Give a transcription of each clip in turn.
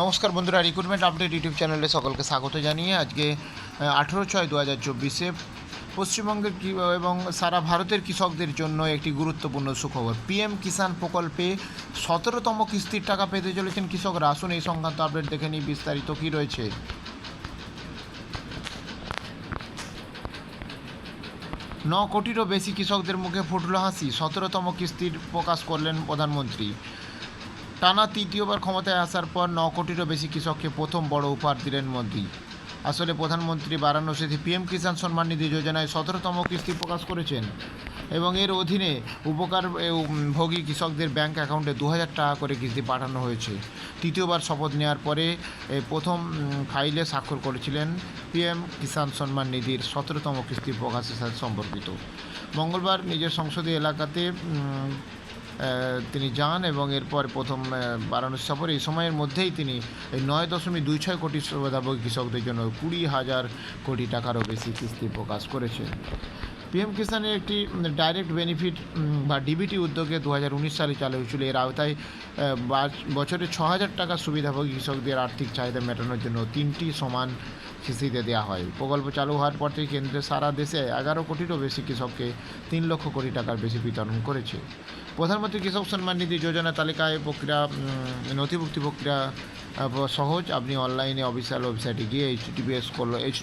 নমস্কার বন্ধুরা recruitment update YouTube চ্যানেলে সকলকে স্বাগত জানিয়ে আজকে আঠেরো ছয় দু হাজার চব্বিশে পশ্চিমবঙ্গের এবং সারা ভারতের কৃষকদের জন্য একটি গুরুত্বপূর্ণ সুখবর। পিএম কিষাণ প্রকল্পে সতেরোতম কিস্তির টাকা পেতে চলেছেন কৃষকরা। আসুন এই সংক্রান্ত আপডেট দেখে নিই, বিস্তারিত কী রয়েছে। ন কোটিরও বেশি কৃষকদের মুখে ফুটল হাসি। সতেরোতম কিস্তির প্রকাশ করলেন প্রধানমন্ত্রী। টানা তৃতীয়বার ক্ষমতায় আসার পর ন কোটিরও বেশি কৃষককে প্রথম বড় উপহার দিলেন মোদী। আসলে প্রধানমন্ত্রী বারাণসীতে পিএম কিষাণ সম্মান নিধি যোজনায় সতেরোতম কিস্তি প্রকাশ করেছেন এবং এর অধীনে উপকার ভোগী কৃষকদের ব্যাংক অ্যাকাউন্টে দু হাজার টাকা করে কিস্তি পাঠানো হয়েছে। তৃতীয়বার শপথ নেওয়ার পরে প্রথম ফাইলে স্বাক্ষর করেছিলেন পিএম কিষাণ সম্মান নিধির সতেরোতম কিস্তি প্রকাশের সাথে সম্পর্কিত। মঙ্গলবার নিজের সংসদীয় এলাকাতে তিনি যান এবং এরপর প্রথম বারাণসী সফর এই সময়ের মধ্যেই তিনি এই নয় দশমিক দুই ছয় কোটি শ্রদ্ধাভোগী কৃষকদের জন্য কুড়ি হাজার কোটি টাকারও বেশি কিস্তি প্রকাশ করেছেন। পিএম কিষানের একটি ডাইরেক্ট বেনিফিট বা ডিবিটি উদ্যোগে দু হাজার উনিশ সালে চালু হয়েছিল। এর আওতায় বছরে ছ হাজার টাকা সুবিধাভোগী কৃষকদের আর্থিক চাহিদা মেটানোর জন্য তিনটি সমান কিস্তিতে দেওয়া হয়। প্রকল্প চালু হওয়ার পর থেকে কেন্দ্রে সারা দেশে এগারো কোটিরও বেশি কৃষককে তিন লক্ষ কোটি টাকার বেশি বিতরণ করেছে। প্রধানমন্ত্রী কৃষক সম্মান নিধি যোজনা তালিকায় প্রক্রিয়া নথিভুক্তি প্রক্রিয়া সহজ, আপনি অনলাইনে অফিসিয়াল ওয়েবসাইটে গিয়ে H TPS colon H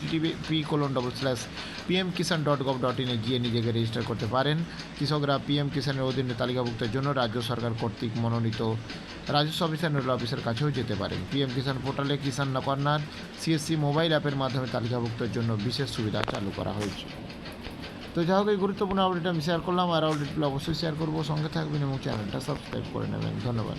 P colon double slash PM Kisan dot gov dot ইনে গিয়ে নিজেকে রেজিস্টার করতে পারেন। কৃষকরা পিএম কিষাণের অধীনে তালিকাভুক্তের জন্য রাজ্য সরকার কর্তৃক মনোনীত রাজস্ব অফিসার নোডাল অফিসের কাছেও যেতে পারেন পিএম কিষাণ পোর্টালে কিষাণ কর্নার সিএসসি মোবাইল অ্যাপের মাধ্যমে তালিকাভুক্তের জন্য বিশেষ সুবিধা চালু করা হয়েছে। তো যাই হোক, এই গুরুত্বপূর্ণ আপডেট আমি শেয়ার করলাম। আর আপডেটগুলো অবশ্যই শেয়ার করব। সঙ্গে থাকবেন এবং চ্যানেলটা সাবস্ক্রাইব করে নেবেন। ধন্যবাদ।